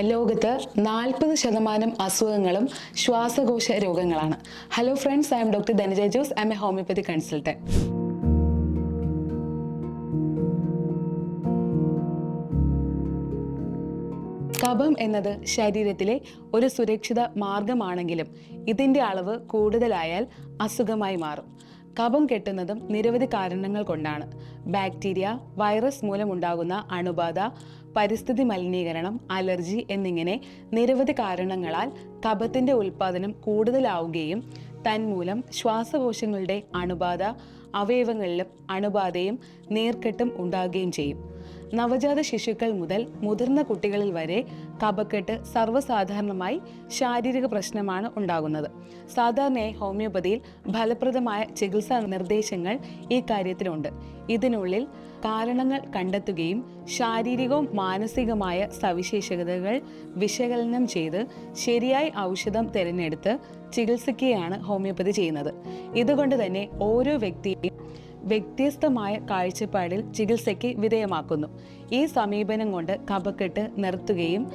ലോകത്ത് നാൽപ്പത് ശതമാനം അസുഖങ്ങളും ശ്വാസകോശ രോഗങ്ങളാണ്. Hello friends I'm doctor Dhanaja Jose. I'm a homeopathy consultant കഫം എന്നത് ശരീരത്തിലെ ഒരു സുരക്ഷിത മാർഗമാണെങ്കിലും ഇതിന്റെ അളവ് കൂടുതലായാൽ അസുഖമായി മാറും. കഫം കെട്ടുന്നതും നിരവധി കാരണങ്ങൾ കൊണ്ടാണ്. ബാക്ടീരിയ വൈറസ് മൂലമുണ്ടാകുന്ന അണുബാധ പരിസ്ഥിതി മലിനീകരണം അലർജി എന്നിങ്ങനെ നിരവധി കാരണങ്ങളാൽ കഫത്തിന്റെ ഉൽപ്പാദനം കൂടുതലാവുകയും തന്മൂലം ശ്വാസകോശങ്ങളുടെ അണുബാധ അവയവങ്ങളിലും അണുബാധയും നീർക്കെട്ടും ഉണ്ടാകുകയും ചെയ്യും. നവജാത ശിശുക്കൾ മുതൽ മുതിർന്ന കുട്ടികളിൽ വരെ കപക്കെട്ട് സർവസാധാരണമായി ശാരീരിക പ്രശ്നമാണ് ഉണ്ടാകുന്നത്. സാധാരണയായി ഹോമിയോപ്പതിയിൽ ഫലപ്രദമായ ചികിത്സാ നിർദ്ദേശങ്ങൾ ഈ കാര്യത്തിലുണ്ട്. ഇതിനുള്ളിൽ കാരണങ്ങൾ കണ്ടെത്തുകയും ശാരീരികവും മാനസികമായ സവിശേഷതകൾ വിശകലനം ചെയ്ത് ശരിയായ ഔഷധം തിരഞ്ഞെടുത്ത് ചികിത്സിക്കുകയാണ് ഹോമിയോപ്പതി ചെയ്യുന്നത്. ഇതുകൊണ്ട് തന്നെ ഓരോ വ്യക്തിയും വ്യത്യസ്തമായ കാഴ്ചപ്പാടിൽ ചികിത്സയ്ക്ക് വിധേയമാക്കുന്നു. ഈ സമീപനം കൊണ്ട് കപക്കെട്ട് നിർത്തുകയും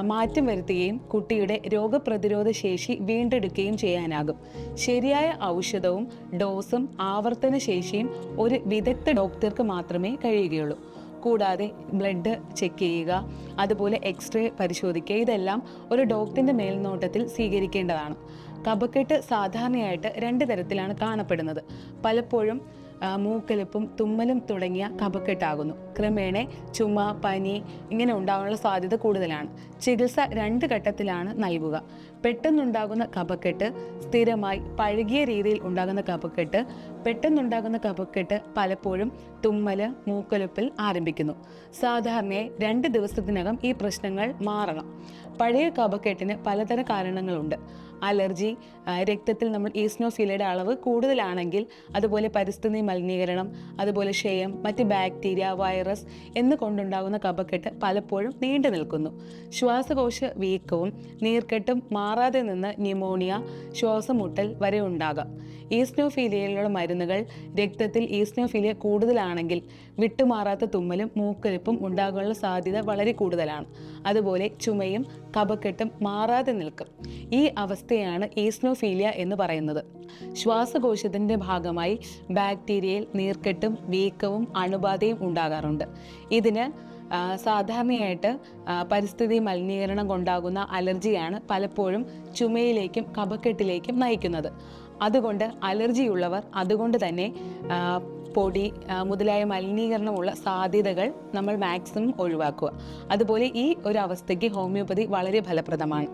മാറ്റം വരുത്തുകയും കുട്ടിയുടെ രോഗപ്രതിരോധ ശേഷി വീണ്ടെടുക്കുകയും ചെയ്യാനാകും. ശരിയായ ഔഷധവും ഡോസും ആവർത്തന ശേഷിയും ഒരു വിദഗ്ധ ഡോക്ടർക്ക് മാത്രമേ കഴിയുകയുള്ളൂ. കൂടാതെ ബ്ലഡ് ചെക്ക് ചെയ്യുക അതുപോലെ എക്സ്റേ പരിശോധിക്കുക ഇതെല്ലാം ഒരു ഡോക്ടറിന്റെ മേൽനോട്ടത്തിൽ സ്വീകരിക്കേണ്ടതാണ്. കപക്കെട്ട് സാധാരണയായിട്ട് രണ്ട് തരത്തിലാണ് കാണപ്പെടുന്നത്. പലപ്പോഴും മൂക്കലിപ്പും തുമ്മലും തുടങ്ങിയ കഫക്കെട്ടാകുന്നു. ക്രമേണ ചുമ പനി ഇങ്ങനെ ഉണ്ടാകാനുള്ള സാധ്യത കൂടുതലാണ്. ചികിത്സ രണ്ട് ഘട്ടത്തിലാണ് നൽകുക. പെട്ടെന്നുണ്ടാകുന്ന കഫക്കെട്ട് സ്ഥിരമായി പഴകിയ രീതിയിൽ ഉണ്ടാകുന്ന കഫക്കെട്ട് പെട്ടെന്നുണ്ടാകുന്ന കഫക്കെട്ട് പലപ്പോഴും തുമ്മൽ മൂക്കൊലുപ്പിൽ ആരംഭിക്കുന്നു. സാധാരണയായി രണ്ട് ദിവസത്തിനകം ഈ പ്രശ്നങ്ങൾ മാറണം. പഴയ കഫക്കെട്ടിന് പലതരം കാരണങ്ങളുണ്ട്. അലർജി രക്തത്തിൽ നമ്മൾ ഈസ്നോഫിലയുടെ അളവ് കൂടുതലാണെങ്കിൽ അതുപോലെ പരിസ്ഥിതി മലിനീകരണം അതുപോലെ ക്ഷയം മറ്റ് ബാക്ടീരിയ വൈറസ് എന്ന് കൊണ്ടുണ്ടാകുന്ന കഫക്കെട്ട് പലപ്പോഴും നീണ്ടു നിൽക്കുന്നു. ശ്വാസകോശ വീക്കവും നീർക്കെട്ടും മാറാതെ നിന്ന് ന്യൂമോണിയ ശ്വാസമുട്ടൽ വരെ ഉണ്ടാകാം. ഈസ്നോഫീലിയയിലുള്ള മരുന്നുകൾ രക്തത്തിൽ ഈസ്നോഫീലിയ കൂടുതലാണെങ്കിൽ വിട്ടുമാറാത്ത തുമ്മലും മൂക്കൊലിപ്പും ഉണ്ടാകാനുള്ള സാധ്യത വളരെ കൂടുതലാണ്. അതുപോലെ ചുമയും കഫക്കെട്ടും മാറാതെ നിൽക്കും. ഈ അവസ്ഥയാണ് ഈസ്നോഫീലിയ എന്ന് പറയുന്നത്. ശ്വാസകോശത്തിന്റെ ഭാഗമായി ബാക്ടീരിയയിൽ നീർക്കെട്ടും വീക്കവും അണുബാധയും ഉണ്ടാകാറുണ്ട്. ഇതിന് സാധാരണയായിട്ട് പരിസ്ഥിതി മലിനീകരണം കൊണ്ടാകുന്ന അലർജിയാണ് പലപ്പോഴും ചുമയിലേക്കും കഫക്കെട്ടിലേക്കും നയിക്കുന്നത്. അതുകൊണ്ട് അലർജിയുള്ളവർ അതുകൊണ്ട് തന്നെ പൊടി മുതലായ മലിനീകരണമുള്ള സാധ്യതകൾ നമ്മൾ മാക്സിമം ഒഴിവാക്കുക. അതുപോലെ ഈ ഒരു അവസ്ഥയ്ക്ക് ഹോമിയോപ്പതി വളരെ ഫലപ്രദമാണ്.